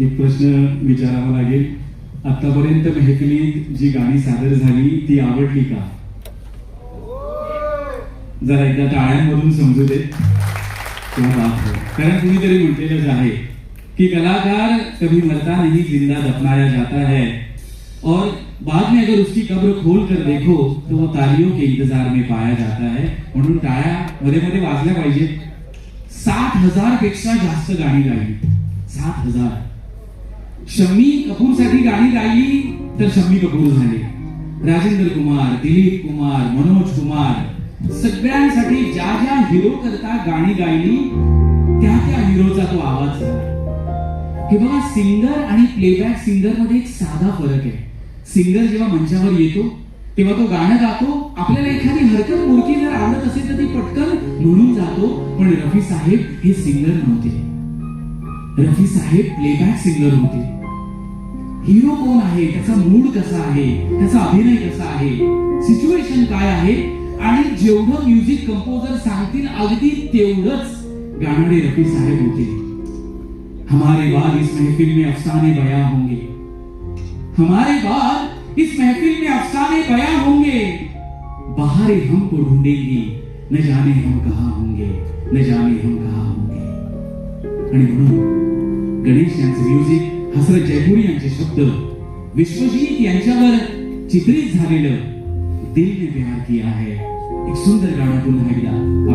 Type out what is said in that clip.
एक प्रश्न विचारावा लागेल. आतापर्यंत मेहफिलीत जी गाणी सादर ती आवडली का? जरा एकदा टाळ्यांमधून समजू दे. कारण तुम्ही तरी म्हटलेलंच आहे कि, कलाकार कभी मरता नहीं, ज़िंदा दफनाया जाता है. और बाद में अगर उसकी कब्र खोल कर देखो तो वो तालियों के इंतज़ार में पाया जाता है. म्हणून टाळ्या मध्ये मध्ये वाजल्या सात हज़ार पेक्षा जास्त गाणी गायली. सात हज़ार. शमी कपूरसाठी गाणी गायली तर शम्मी कपूर झाले. राजेंद्र कुमार दिलीप कुमार मनोज कुमार सगळ्यांसाठी ज्या ज्या हिरो करता गाणी गायली त्या त्या हिरोचा तो आवाज. झाला हे बघा सिंगर आणि प्लेबॅक सिंगरमध्ये एक साधा फरक आहे. सिंगर जेव्हा मंचावर येतो तेव्हा तो गाणं गातो आपल्याला एखादी हरकत मूर्ती जर आवडत असेल तर ती पटकन म्हणून जातो पण रफी साहेब हे सिंगर नव्हते. रफी साहेब प्लेबॅक सिंगर होते. हिरो कोण आहे? त्याचा मूड कसा आहे? त्याचा अभिनय कसा आहे? सिच्युएशन काय आहे? आणि जेवढं म्युझिक कंपोजर सांगतील, अगदी तेवढंच गाणारे रफी साहेब होते हमारे बाद इस महफिल में अफसाने बयां होंगे. हमारे बाद इस महफिल में अफसाने बयां होंगे. बहारे हमको ढूंढेंगी, न जाने हम कहा होंगे, न जाने हम कहा होंगे. आणि म्हणून गणेश यांचे म्युझिक हसरत जयपुरी यांचे शब्द. विश्वजीत यांच्यावर चित्रित झालेलं दिल ने प्यार किया है एक सुंदर गाणं पुन्हा एकदा.